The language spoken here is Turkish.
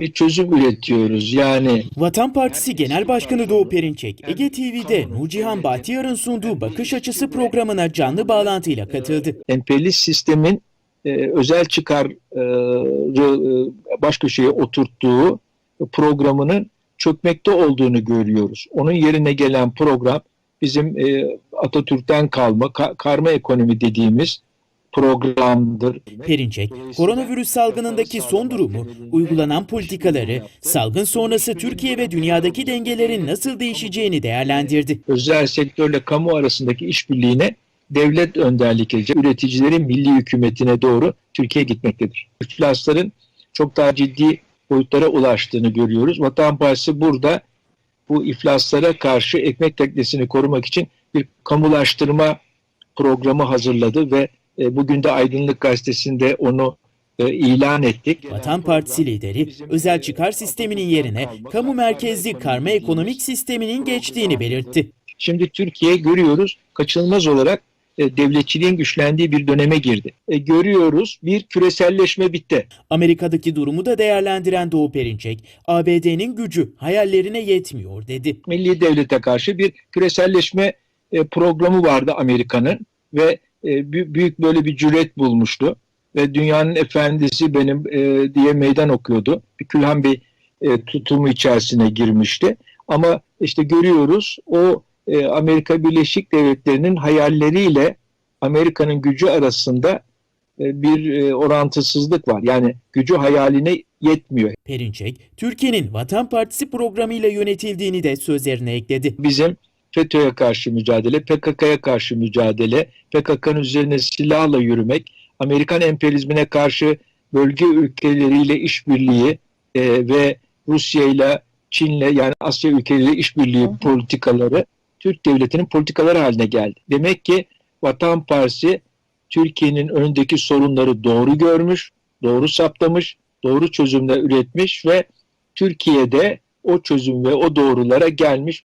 bir çözüm üretiyoruz. Yani Vatan Partisi Genel Başkanı Doğu Perinçek, Ege TV'de Nurcihan Bahtiyar'ın sunduğu Bakış Açısı programına canlı bağlantıyla katıldı. emperyalist sistemin e, özel çıkarı e, baş köşeye oturttuğu programının çökmekte olduğunu görüyoruz. Onun yerine gelen program bizim e, Atatürk'ten kalma ka- karma ekonomi dediğimiz programdır. Perinçek, koronavirüs salgınındaki son durumu, uygulanan politikaları, salgın sonrası Türkiye ve dünyadaki dengelerin nasıl değişeceğini değerlendirdi. özel sektörle kamu arasındaki işbirliğine devlet önderlik edecek üreticilerin milli hükümetine doğru Türkiye gitmektedir. İflasların çok daha ciddi boyutlara ulaştığını görüyoruz. Vatan Partisi burada bu iflaslara karşı ekmek teknesini korumak için bir kamulaştırma programı hazırladı ve e, bugün de Aydınlık Gazetesi'nde onu e, ilan ettik. Vatan Partisi lideri, özel çıkar sisteminin yerine kamu merkezli karma ekonomik sisteminin geçtiğini belirtti. Şimdi Türkiye görüyoruz kaçınılmaz olarak e, devletçiliğin güçlendiği bir döneme girdi. E, görüyoruz bir küreselleşme bitti. Amerika'daki durumu da değerlendiren Doğu Perinçek, ABD'nin gücü hayallerine yetmiyor dedi. Milli devlete karşı bir küreselleşme e, programı vardı Amerika'nın ve e, bü- büyük böyle bir cüret bulmuştu ve dünyanın efendisi benim e, diye meydan okuyordu. Bir Külhan Bey e, tutumu içerisine girmişti. Ama işte görüyoruz o e, Amerika Birleşik Devletleri'nin hayalleriyle Amerika'nın gücü arasında e, bir e, orantısızlık var. Yani gücü hayaline yetmiyor. Perinçek, Türkiye'nin Vatan Partisi programıyla yönetildiğini de sözlerine ekledi. bizim FETÖ'ye karşı mücadele, PKK'ya karşı mücadele, PKK'nın üzerine silahla yürümek, Amerikan emperyalizmine karşı bölge ülkeleriyle işbirliği e, ve Rusya ile Çin'le yani Asya ülkeleriyle işbirliği politikaları Türk devletinin politikaları haline geldi. Demek ki Vatan Partisi Türkiye'nin önündeki sorunları doğru görmüş, doğru saptamış, doğru çözümler üretmiş ve Türkiye'de o çözüm ve o doğrulara gelmiş